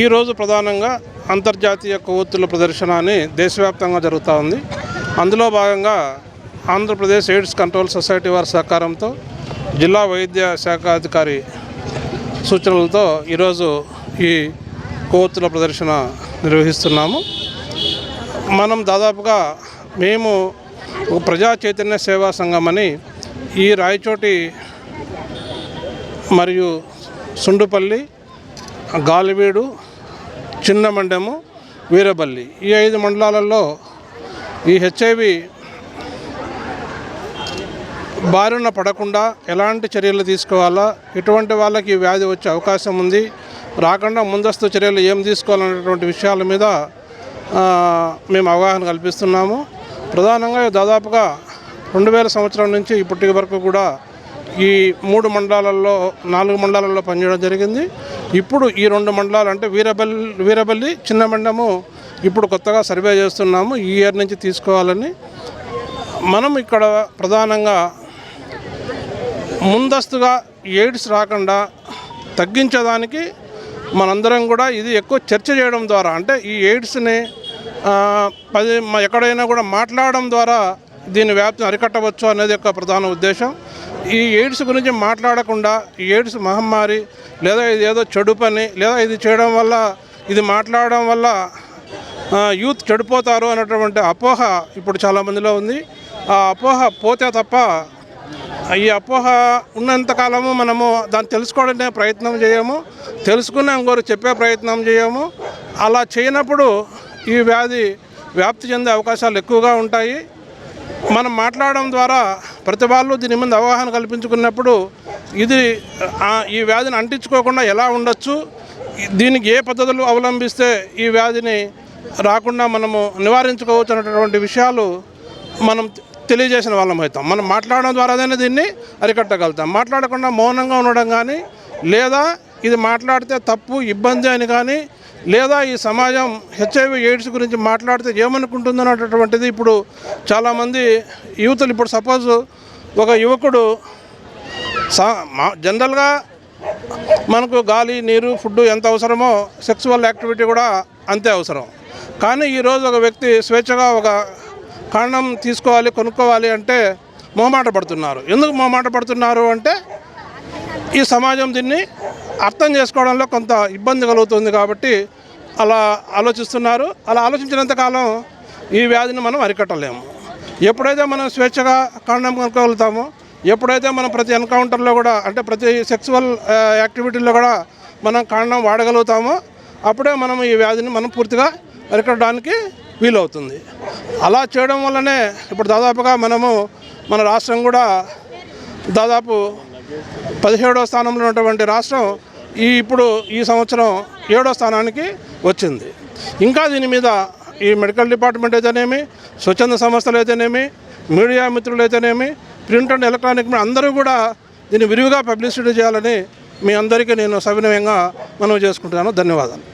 ఈరోజు ప్రధానంగా అంతర్జాతీయ కొవ్వొత్తుల ప్రదర్శన అని దేశవ్యాప్తంగా జరుగుతూ ఉంది. అందులో భాగంగా ఆంధ్రప్రదేశ్ ఎయిడ్స్ కంట్రోల్ సొసైటీ వారి సహకారంతో జిల్లా వైద్య శాఖ అధికారి సూచనలతో ఈరోజు ఈ కొవ్వొత్తుల ప్రదర్శన నిర్వహిస్తున్నాము. మనం దాదాపుగా మేము ప్రజా చైతన్య సేవా సంఘం అని ఈ రాయచోటి మరియు సుండుపల్లి గాలివీడు చిన్న మండము వీరబల్లి. ఈ ఐదు మండలాలలో ఈ హెచ్ఐవి బారిన పడకుండా ఎలాంటి చర్యలు తీసుకోవాలా? ఎటువంటి వాళ్ళకి ఈ వ్యాధి వచ్చే అవకాశం ఉంది. రాకుండా ముందస్తు చర్యలు ఏం తీసుకోవాలనేటువంటి విషయాల మీద మేము అవగాహన కల్పిస్తున్నాము. ప్రధానంగా దాదాపుగా రెండు వేల సంవత్సరం నుంచి ఇప్పటి వరకు కూడా ఈ మూడు మండలాలలో నాలుగు మండలాల్లో పనిచేయడం జరిగింది. ఇప్పుడు ఈ రెండు మండలాలు అంటే వీరబల్లి వీరబల్లి చిన్న మండము ఇప్పుడు కొత్తగా సర్వే చేస్తున్నాము. ఈ ఇయర్ నుంచి తీసుకోవాలని మనం ఇక్కడ ప్రధానంగా ముందస్తుగా ఎయిడ్స్ రాకుండా తగ్గించడానికి మనందరం కూడా ఇది ఎక్కువ చర్చ చేయడం ద్వారా అంటే ఈ ఎయిడ్స్ని పది ఎక్కడైనా కూడా మాట్లాడడం ద్వారా దీని వ్యాప్తిని అరికట్టవచ్చు అనేది యొక్క ప్రధాన ఉద్దేశం. ఈ ఎయిడ్స్ గురించి మాట్లాడకుండా ఈ ఎయిడ్స్ మహమ్మారి లేదా ఇది ఏదో చెడు పని లేదా ఇది చేయడం వల్ల ఇది మాట్లాడడం వల్ల యూత్ చెడిపోతారు అనేటువంటి అపోహ ఇప్పుడు చాలామందిలో ఉంది. ఆ అపోహ పోతే తప్ప ఈ అపోహ ఉన్నంతకాలము మనము దాన్ని తెలుసుకోవడానికి ప్రయత్నం చేయము. తెలుసుకున్న ఇంకోరు చెప్పే ప్రయత్నం చేయము. అలా చేయనప్పుడు ఈ వ్యాధి వ్యాప్తి చెందే అవకాశాలు ఎక్కువగా ఉంటాయి. మనం మాట్లాడడం ద్వారా ప్రతి వాళ్ళు దీని మీద అవగాహన కల్పించుకున్నప్పుడు ఇది ఈ వ్యాధిని అంటించుకోకుండా ఎలా ఉండొచ్చు? దీనికి ఏ పద్ధతులు అవలంబిస్తే ఈ వ్యాధిని రాకుండా మనము నివారించుకోవచ్చు అనేటటువంటి విషయాలు మనం తెలియజేసిన వాళ్ళం అవుతాం. మనం మాట్లాడడం ద్వారానే దీన్ని అరికట్టగలుగుతాం. మాట్లాడకుండా మౌనంగా ఉండడం కానీ లేదా ఇది మాట్లాడితే తప్పు ఇబ్బంది అని కానీ లేదా ఈ సమాజం హెచ్ఐవి ఎయిడ్స్ గురించి మాట్లాడితే ఏమనుకుంటుంది అనేటటువంటిది ఇప్పుడు చాలామంది యువతులు ఇప్పుడు సపోజ్ ఒక యువకుడు సా మా జనరల్గా మనకు గాలి నీరు ఫుడ్ ఎంత అవసరమో సెక్సువల్ యాక్టివిటీ కూడా అంతే అవసరం. కానీ ఈరోజు ఒక వ్యక్తి స్వేచ్ఛగా ఒక కాండం తీసుకోవాలి కొనుక్కోవాలి అంటే మొహమాట పడుతున్నారు. ఎందుకు మొహమాట పడుతున్నారు అంటే ఈ సమాజం దీన్ని అర్థం చేసుకోవడంలో కొంత ఇబ్బంది కలుగుతుంది కాబట్టి అలా ఆలోచిస్తున్నారు. అలా ఆలోచించినంత కాలం ఈ వ్యాధిని మనం అరికట్టలేము. ఎప్పుడైతే మనం స్వేచ్ఛగా కాండం కనుక్కోగలుగుతామో ఎప్పుడైతే మనం ప్రతి ఎన్కౌంటర్లో కూడా అంటే ప్రతి సెక్సువల్ యాక్టివిటీలో కూడా మనం కాండం వాడగలుగుతామో అప్పుడే మనం ఈ వ్యాధిని మనం పూర్తిగా అరికట్టడానికి వీలవుతుంది. అలా చేయడం వల్లనే ఇప్పుడు దాదాపుగా మనము మన రాష్ట్రం కూడా దాదాపు పదిహేడవ స్థానంలో ఉన్నటువంటి రాష్ట్రం ఈ ఇప్పుడు ఈ సంవత్సరం ఏడో స్థానానికి వచ్చింది. ఇంకా దీని మీద ఈ మెడికల్ డిపార్ట్మెంట్ అయితేనేమి స్వచ్ఛంద సంస్థలు అయితేనేమి మీడియా మిత్రులు అయితేనేమి ప్రింట్ అండ్ ఎలక్ట్రానిక్ అందరూ కూడా దీన్ని విరివిగా పబ్లిసిటీ చేయాలని మీ అందరికీ నేను సవినయంగా మనవి చేసుకుంటున్నాను. ధన్యవాదాలు.